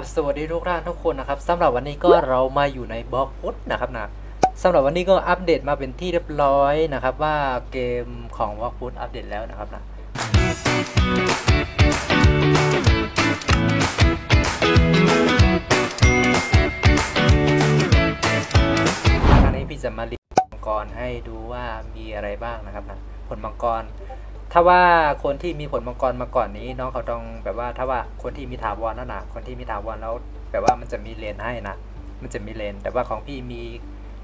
บสวัสดีทุกท่านทุกคนนะครับสำหรับวันนี้ก็เรามาอยู่ในบล็อกฟุตนะครับนะสำหรับวันนี้ก็อัปเดตมาเป็นที่เรียบร้อยนะครับ ว่าเกมของบล็อกฟุตอัปเดตแล้วนะครับนะครั้งนี้พี่จะมารีวิวมังกรให้ดูว่ามีอะไรบ้างนะครับนะผลมังกร ถ้าว่าคนที่มีผลมังกรมาก่อนนี้ น้องเขาต้องแบบว่า ถ้าว่าคนที่มีถาวรนั่นนะคนที่มีถาวรแล้วแบบว่ามันจะมีเลนให้นะมันจะมีเลน แต่ว่าของพี่มี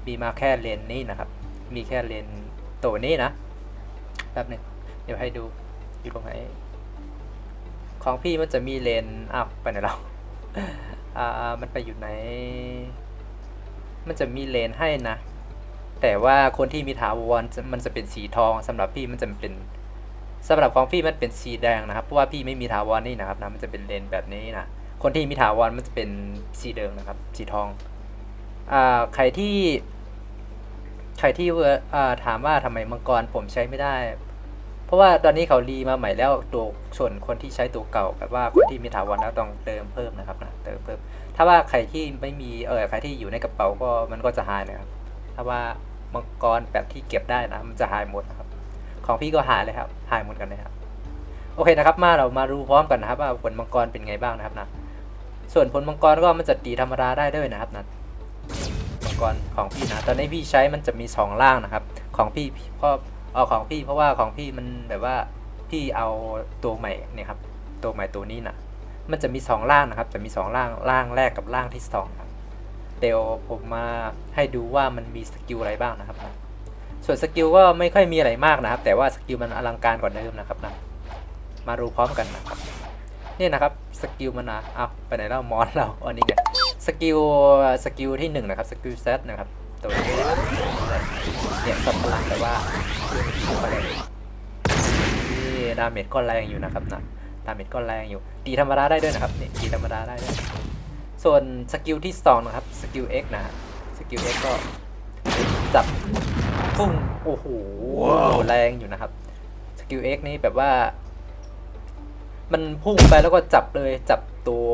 มีมาแค่เลนนี้นะครับ มีแค่เลนตัวนี้นะแป๊บหนึงเดี๋ยวให้ดูอยู่ตรงไหนของพี่มันจะมีเลนอ้าวไปไหนเราอ่ามันไปอยู่ไหน มันจะมีเลนให้นะ แต่ว่าคนที่มีถาวรมันจะเป็นสีทองสำหรับพี่มันจะเป็น สำหรับของพี่มันเป็นสีแดงนะครับเพราะว่าพี่ไม่มีถาวรนี่นะครับนะมันจะเป็นเลนแบบนี้นะคนที่มีถาวรมันจะเป็นสีเดิมนะครับ สีทองอ่าใครที่ใครที่อ่าถามว่าทำไมมังกรผมใช้ไม่ได้ เพราะว่าตอนนี้เขารีมาใหม่แล้วตัวส่วนคนที่ใช้ตัวเก่าแบบว่าคนที่มีถาวรแล้วต้องเติมเพิ่มนะครับนะเติมเพิ่มถ้าว่าใครที่ไม่มีเออใครที่อยู่ในกระเป๋าก็มันก็จะหายนะครับ ถ้าว่ามังกรแบบที่เก็บได้นะมันจะหายหมดนะครับ ของพี่ก็หายเลยครับ หายหมดกันเลยครับ โอเคนะครับ มาเรามาดูพร้อมกันนะครับว่าผลมังกรเป็นไงบ้างนะครับนะ ส่วนผลมังกรก็มันจะตีธรรมดาได้ด้วยนะครับนะมังกรของพี่นะ ตอนนี้พี่ใช้มันจะมีสองล่างนะครับ ของพี่เพราะเอาของพี่เพราะว่าของพี่มันแบบว่าพี่เอาตัวใหม่เนี่ยครับ ตัวใหม่ตัวนี้นะมันจะมีสองล่างนะครับ จะมีสองล่างล่างแรกกับล่างที่สองครับเดี๋ยวผมมาให้ดูว่ามันมีสกิลอะไรบ้างนะครับนะ ส่วนสกิลก็ไม่ค่อยมีอะไรมากนะครับ แต่ว่าสกิลมันอลังการกว่าเดิมนะครับนะมาดูพร้อมกันนะครับนี่นะครับสกิลมันนะเอาไปไหนแล้วมอนเราอันนี้ไงสกิลสกิลที่หนึ่งนะครับสกิลเซตนะครับตัวนี้นะครับเนี่ยสับพลังแต่ว่าอะไรนี่ดาเมจก็แรงอยู่นะครับนะดาเมจก็แรงอยู่ตีธรรมดาได้ด้วยนะครับนี่ตีธรรมดาได้ด้วยส่วนสกิลที่สองนะครับสกิล X นะฮะสกิล X ก็จับ พุ่งโอ้โหแรงอยู่นะครับสกิล X นี่แบบว่า มันพุ่งไปแล้วก็จับเลยจับตัว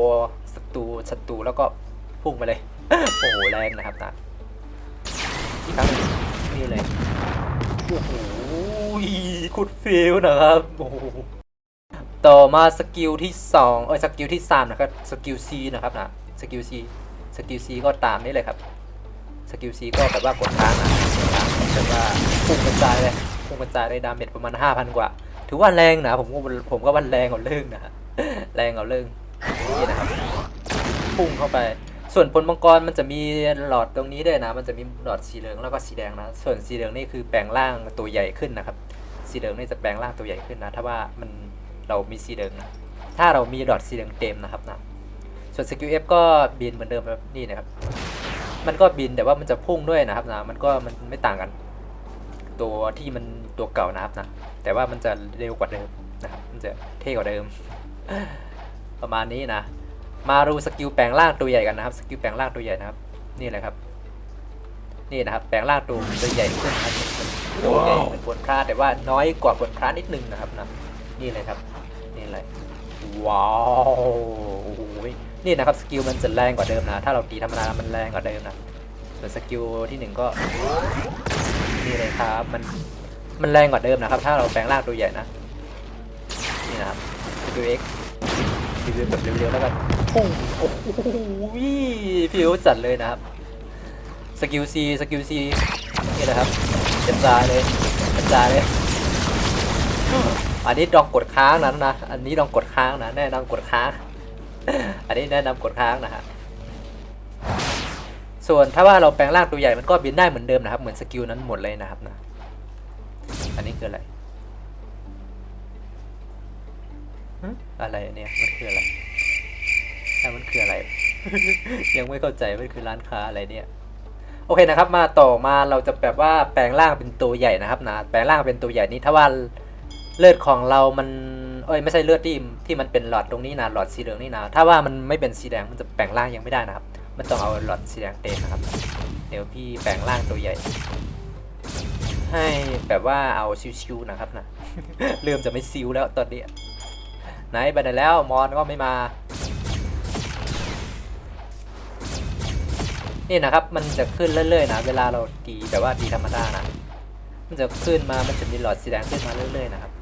ศัตรูศัตรูแล้วก็พุ่งไปเลย โอ้โหแรงนะครับนะอีกครั้งหนึ่งนี่เลยโอ้โหคุดฟิลนะครับโอ้โหต่อมาสกิลที่สองเออสกิลที่สามนะครับสกิล C นะครับนะสกิล C สกิล C ก็ตามนี่เลยครับสกิลซีก็แบบว่ากดค้างอะ แบบว่าพุ่งกระจายเลยพุ่งกระจายได้ดาเมจประมาณห้าพันกว่า ถือว่าแรงนะผมก็ผมก็วันแรงกว่าเรื่องนะแรงกว่าเรื่องนี่นะครับพุ่งเข้าไป ส่วนผลมังกรมันจะมีหลอดตรงนี้ด้วยนะ มันจะมีหลอดสีเหลืองแล้วก็สีแดงนะ ส่วนสีเหลืองนี่คือแปลงร่างตัวใหญ่ขึ้นนะครับ สีเหลืองนี่จะแปลงร่างตัวใหญ่ขึ้นนะ ถ้าว่ามันเรามีสีเหลืองนะถ้าเรามีหลอดสีเหลืองเต็มนะครับนะส่วนสกิลเอฟก็บินเหมือนเดิมแบบนี่นะครับ มันก็บินแต่ว่ามันจะพุ่งด้วยนะครับนะ มันก็มันไม่ต่างกัน ตัวที่มันตัวเก่านะครับนะ แต่ว่ามันจะเร็วกว่าเดิมนะครับ มันจะเท่กว่าเดิม ประมาณนี้นะ มาดูสกิลแปลงร่างตัวใหญ่กันนะครับ สกิลแปลงร่างตัวใหญ่นะครับ นี่เลยครับ นี่นะครับแปลงร่างตัวตัวใหญ่ขึ้นนะครับตัวใหญ่เหมือนผลพระแต่ว่าน้อยกว่าผลพระนิดนึงนะครับนะ นี่เลยครับ นี่เลยว้าวโอ้โหนี่นะครับสกิลมันจะแรงกว่าเดิมนะ ถ้าเราตีธรรมดา มันแรงกว่าเดิมนะ ส่วนสกิลที่หนึ่งก็ นี่เลยครับ มันมันแรงกว่าเดิมนะครับ ถ้าเราแปลงร่างตัวใหญ่นะ นี่นะครับสกิล X รีวิวแบบเร็วๆแล้วกันพุ่งโอ้โหฟิวจัดเลยนะครับ สกิล C สกิล C นี่นะครับกระจาเลยกระจาเลยอันนี้ลองกดค้างนั้นนะ อันนี้ลองกดค้างนะ แนะนำกดค้าง อันนี้แนะนำกดค้างนะฮะ ส่วนถ้าว่าเราแปลงร่างตัวใหญ่มันก็บินได้เหมือนเดิมนะครับ เหมือนสกิลนั้นหมดเลยนะครับนะ อันนี้คืออะไรอะไรเนี่ยมันคืออะไรอ่มันคืออะไร ยังไม่เข้าใจมันคือร้านค้าอะไรเนี่ย โอเคนะครับ มาต่อมาเราจะแบบว่าแปลงร่างเป็นตัวใหญ่นะครับนะ แปลงร่างเป็นตัวใหญ่นี้ถ้าว่าเลือดของเรามันเอ้ยไม่ใช่เลือดที่ที่มันเป็นหลอดตรงนี้นะหลอดสีเหลืองนี่นะถ้าว่ามันไม่เป็นสีแดงมันจะแปลงร่างยังไม่ได้นะครับ มันต้องเอาหลอดสีแดงเต็มนะครับ เดี๋ยวพี่แปลงร่างตัวใหญ่ ให้แบบว่าเอาชิวๆนะครับนะเริ่มจะไม่ซิวแล้วตอนนี้ไหนไปไหนแล้วมอนก็ไม่มา นี่นะครับมันจะขึ้นเรื่อยๆนะเวลาเราตีแบบว่าตีธรรมดานะมันจะขึ้นมามันจะมีหลอดสีแดงขึ้นมาเรื่อยๆนะครับ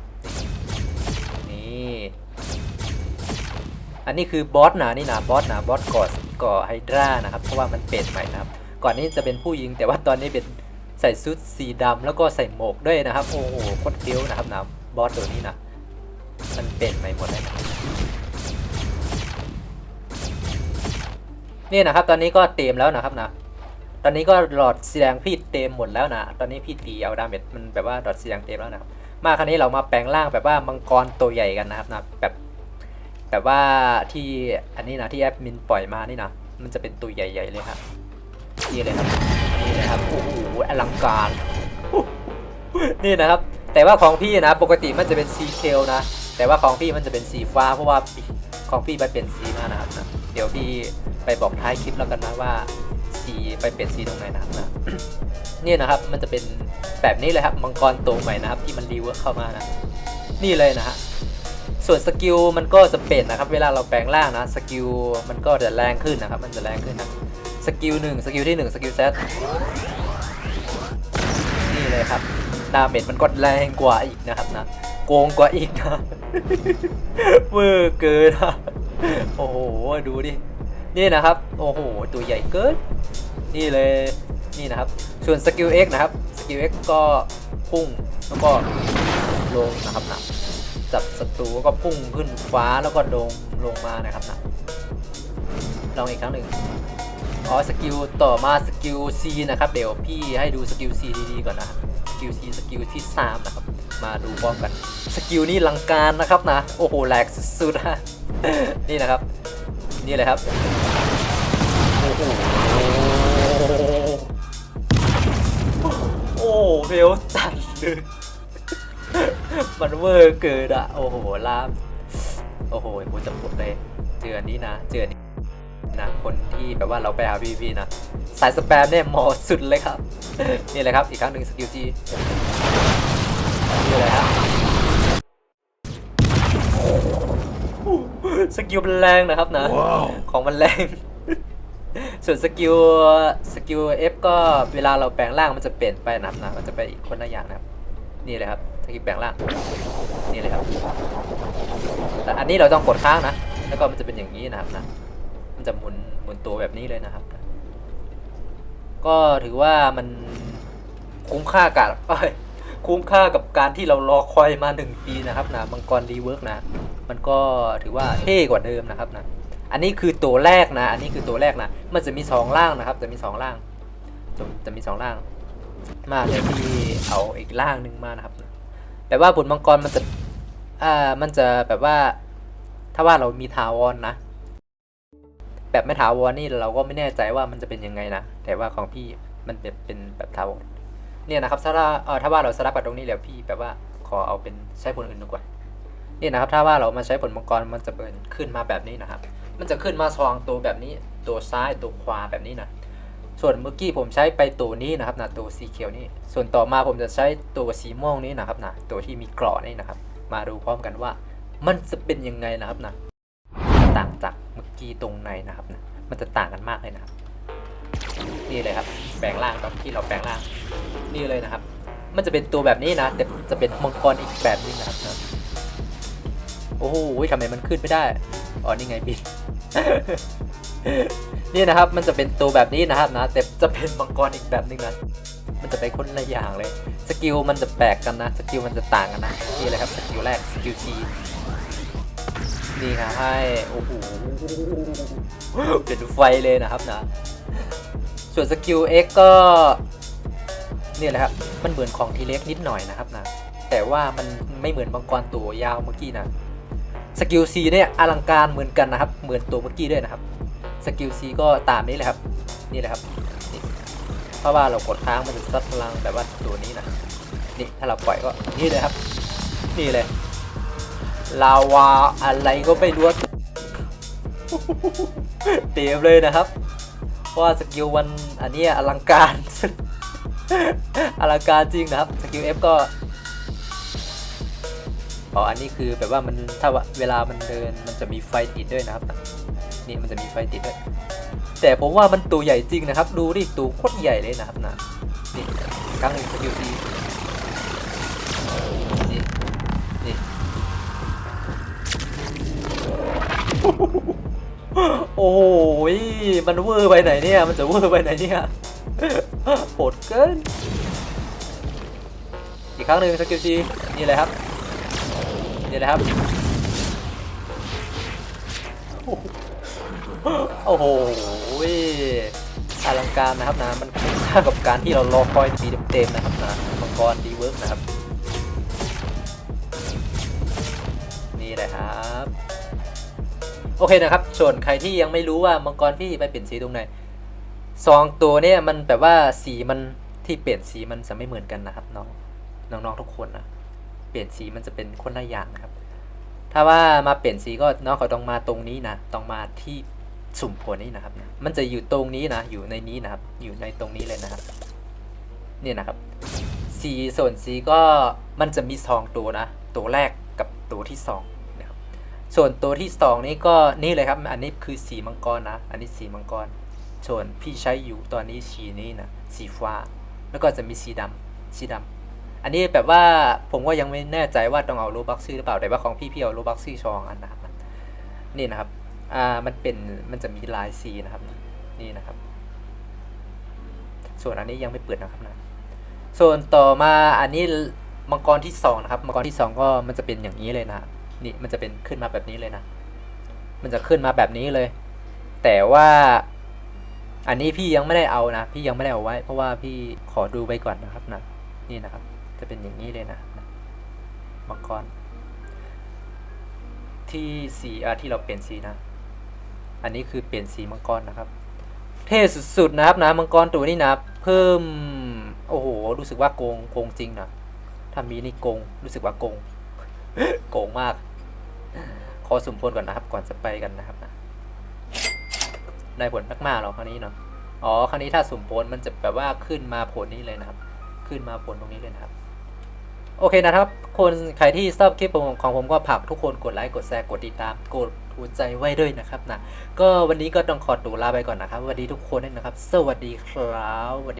นี่อันนี้คือบอสนะนี่นะบอสนะบอสก่อ ก่อไฮดรานะครับ เพราะว่ามันเป็นใหม่นะครับ ก่อนนี้จะเป็นผู้หญิงแต่ว่าตอนนี้เป็นใส่ชุดสีดำแล้วก็ใส่หมวกด้วยนะครับ โอ้โหโคตรเฟี้ยวนะครับนะบอสตัวนี้นะ มันเป็นใหม่หมดเลยนะนี่นะครับ ตอนนี้ก็เต็มแล้วนะครับนะ ตอนนี้ก็หลอดสีแดงพี่เต็มหมดแล้วนะ ตอนนี้พี่ตีเอาดาเมจมันแบบว่าหลอดสีแดงเต็มแล้วนะครับ มาครั้นี้เรามาแปลงร่างแบบว่ามังกรตัวใหญ่กันนะครับนะแบบ แบบว่าที่อันนี้นะที่แอดมินปล่อยมานี่นะมันจะเป็นตัวใหญ่ ๆ เลยครับนี่เลยครับนี่เลยครับโอ้โหอลังการ นี่นะครับ แต่ว่าของพี่นะปกติมันจะเป็นสีเคลนะ แต่ว่าของพี่มันจะเป็นสีฟ้า เพราะว่าของพี่ไปเปลี่ยนสีมานะครับนะเดี๋ยวพี่ไปบอกท้ายคลิปแล้วกันนะว่าสีไปเปลี่ยนสีตรงไหนนะครับนะนี่นะครับมันจะเป็นแบบนี้เลยครับมังกรตัวใหม่นะครับ ที่มันรีเวิร์คเข้ามานะนี่เลยนะฮะ ส่วนสกิลมันก็จะเปลี่ยนนะครับ เวลาเราแปลงร่างนะสกิลมันก็จะแรงขึ้นนะครับ มันจะแรงขึ้นนะสกิลหนึ่งสกิลที่หนึ่งสกิลเซตนี่เลยครับดาเมจมันก็แรงกว่าอีกนะครับนะโกงกว่าอีกนะเวอร์เกินอะโอ้โหดูดินี่นะครับ โอ้โห ตัวใหญ่เกิน นี่เลย นี่นะครับ ส่วนสกิล X นะครับ สกิล X ก็พุ่ง แล้วก็ลงนะครับนะ จับศัตรูก็พุ่งขึ้นฟ้าแล้วก็ลงลงมานะครับนะลองอีกครั้งหนึ่งอ๋อสกิลต่อมาสกิล C นะครับ เดี๋ยวพี่ให้ดูสกิล C ดีๆก่อนนะสกิล C สกิลที่ 3 นะครับ มาดูพร้อมกัน สกิลนี้ลังการนะครับนะ โอ้โหแหลกสุดๆนะนี่นะครับ นี่เลยครับ โอ้โหโอ้เฟลจัดเลย มันเวอร์เกินอะโอ้โหลามโอ้โหกูจะปวดเลยเจออันนี้นะเจออันนี้นะคนที่แบบว่าเราไปหาพีพีนะสายสแปมเนี่ยเหมาะสุดเลยครับ นี่เลยครับอีกครั้งหนึ่งสกิลจีนี่เลยครับสกิลมันแรงนะครับนะ ของมันแรง ส่วนสกิลสกิล F ก็เวลาเราแปลงร่างมันจะเปลี่ยนไปนะครับนะมันจะไปอีกคนละอย่างนะครับ นี่เลยครับสกิลแปลงร่างนี่เลยครับแต่อันนี้เราต้องกดค้างนะ แล้วก็มันจะเป็นอย่างนี้นะครับนะมันจะหมุนหมุนตัวแบบนี้เลยนะครับ ก็ถือว่ามันคุ้มค่ากับคุ้มค่ากับการที่เรารอคอยมาหนึ่งปีนะครับนะมังกรรีเวิร์กนะ มันก็ถือว่าเท่กว่าเดิมนะครับนะอันนี้คือตัวแรกนะ อันนี้คือตัวแรกนะ มันจะมีสองร่างนะครับ จะมีสองร่าง จะมีสองร่าง มาเดี๋ยวพี่ เอาอีกร่างหนึ่งมานะครับแต่ว่าผลมังกรมันจะอ่ามันจะแบบว่า ถ้าว่าเรามีทาวอนนะ แบบไม่ถาวรนนี่เราก็ไม่แน่ใจว่ามันจะเป็นยังไงนะ แต่ว่าของพี่มันเป็นเป็นแบบถาวรเนี่ยนะครับถ้าเราเออถ้าว่าเราสลับกับตรงนี้แล้วพี่แบบว่าขอเอาเป็นใช้ผลอื่นดีกว่าเนี่ยนะครับ ถ้าว่าเรามาใช้ผลมังกรมันจะเป็นขึ้นมาแบบนี้นะครับ มันจะขึ้นมาซองตัวแบบนี้ ตัวซ้ายตัวขวาแบบนี้นะ ส่วนเมื่อกี้ผมใช้ไปตัวนี้นะครับนะตัวสีเขียวนี่ส่วนต่อมาผมจะใช้ตัวสีม่วงนี้นะครับนะตัวที่มีกราะนี่นะครับ มาดูพร้อมกันว่ามันจะเป็นยังไงนะครับนะต่างจากเมื่อกี้ตรงในนะครับนะมันจะต่างกันมากเลยนะครับ นี่เลยครับ แปลงร่างตอนที่เราแปลงร่างนี่เลยนะครับ มันจะเป็นตัวแบบนี้นะแต่จะเป็นมังกรอีกแบบนึงนะครับนะโอ้โหทำไมมันขึ้นไม่ได้อ๋อนี่ไงบิน นี่นะครับมันจะเป็นตัวแบบนี้นะครับนะแต่จะเป็นมังกรอีกแบบนึงนะมันจะไปคนละอย่างเลยสกิลมันจะแปลกกันนะสกิลมันจะต่างกันนะนี่เลยครับสกิลแรกสกิล C นี่ครับให้โอ้โหเป็นไฟเลยนะครับนะ ส่วนสกิล X ก็เนี่ยแหละครับมันเหมือนของทีเล็กนิดหน่อยนะครับนะแต่ว่ามันไม่เหมือนมังกรตัวยาวเมื่อกี้นะสกิล C เนี่ยอลังการเหมือนกันนะครับ เหมือนตัวเมื่อกี้ด้วยนะครับ สกิล C ก็ตามนี้เลยครับ นี่แหละครับนี่เพราะว่าเรากดค้างมันจะซัดพลังแบบว่าตัวนี้นะนี่ถ้าเราปล่อยก็นี่เลยครับ นี่เลยลาวาอะไรก็ไม่รู้เต็มเลยนะครับ เพราะว่าสกิลมันอันนี้อลังการอลังการจริงนะครับสกิล F ก็อ๋ออันนี้คือแบบว่ามันถ้าเวลามันเดินมันจะมีไฟติดด้วยนะครับ นี่มันจะมีไฟติดด้วยแต่ผมว่ามันตัวใหญ่จริงนะครับ ดูดิตัวโคตรใหญ่เลยนะครับนะนี่ครั้งหนึ่งสกิลซีนี่นี่โอ้โหยมันเวอร์ไปไหนเนี่ย มันจะเวอร์ไปไหนเนี่ยโหดเกิน อีกครั้งหนึ่งสกิลซีนี่เลยครับ นี่เลยครับ โอ้โหอลังการนะครับนะ มันคุ้มค่ากับการที่เรารอคอยปีเต็มๆนะครับนะมังกรดีเวิร์กนะครับ นี่เลยครับโอเคนะครับ ส่วนใครที่ยังไม่รู้ว่ามังกรพี่ไปเปลี่ยนสีตรงไหนสองตัวเนี่ยมันแบบว่าสีมันที่เปลี่ยนสีมันจะไม่เหมือนกันนะครับน้องน้องๆทุกคนนะเปลี่ยนสีมันจะเป็นคนละอย่างนะครับ ถ้าว่ามาเปลี่ยนสีก็น้องเขาต้องมาตรงนี้นะต้องมาที่ สุ่มผลนี้นะครับ มันจะอยู่ตรงนี้นะ อยู่ในนี้นะครับ อยู่ในตรงนี้เลยนะครับเนี่ยนะครับสีส่วนสีก็มันจะมีสองตัวนะ ตัวแรกกับตัวที่สองนะครับ ส่วนตัวที่สองนี่ก็นี่เลยครับ อันนี้คือสีมังกรนะ อันนี้สีมังกร ส่วนพี่ใช้อยู่ตอนนี้สีนี้นะ สีฟ้า แล้วก็จะมีสีดำสีดำอันนี้แบบว่าผมก็ยังไม่แน่ใจว่าต้องเอาโลบักซี่หรือเปล่า แต่ว่าของพี่พี่เอาโลบักซี่ชองอันนะครับ นี่นะครับ อ่ามันเป็นมันจะมีลายสีนะครับ นี่นะครับ ส่วนอันนี้ยังไม่เปิดนะครับนะส่วนต่อมาอันนี้มังกรที่สองนะครับมังกรที่สองก็มันจะเป็นอย่างนี้เลยนะนี่มันจะเป็นขึ้นมาแบบนี้เลยนะ มันจะขึ้นมาแบบนี้เลย แต่ว่าอันนี้พี่ยังไม่ได้เอานะ พี่ยังไม่ได้เอาไว้ เพราะว่าพี่ขอดูไปก่อนนะครับนะนี่นะครับ จะเป็นอย่างนี้เลยนะมังกรที่สีอะที่เราเปลี่ยนสีนะ อันนี้คือเปลี่ยนสีมังกรนะครับ เท่สุดๆนะครับนะมังกรตัวนี้นะเพิ่มโอ้โหรู้สึกว่าโกงโกงจริงนะถ้ามีนี่โกงรู้สึกว่าโกงโกงมาก ขอสุ่มพลก่อนนะครับ ก่อนจะไปกันนะครับนะได้ผลมากๆหรอครั้งนี้เนาะอ๋อครั้งนี้ถ้าสุ่มผลมันจะแบบว่าขึ้นมาผลนี้เลยนะครับ ขึ้นมาผลตรงนี้เลยนะครับ โอเคนะครับ คนใครที่ชอบคลิปผมของผมก็ฝากทุกคนกดไลค์กดแชร์กดติดตามกดหัวใจไว้ด้วยนะครับนะก็วันนี้ก็ต้องขอตัวลาไปก่อนนะครับสวัสดีทุกคนนะครับ สวัสดีครับสวัสดี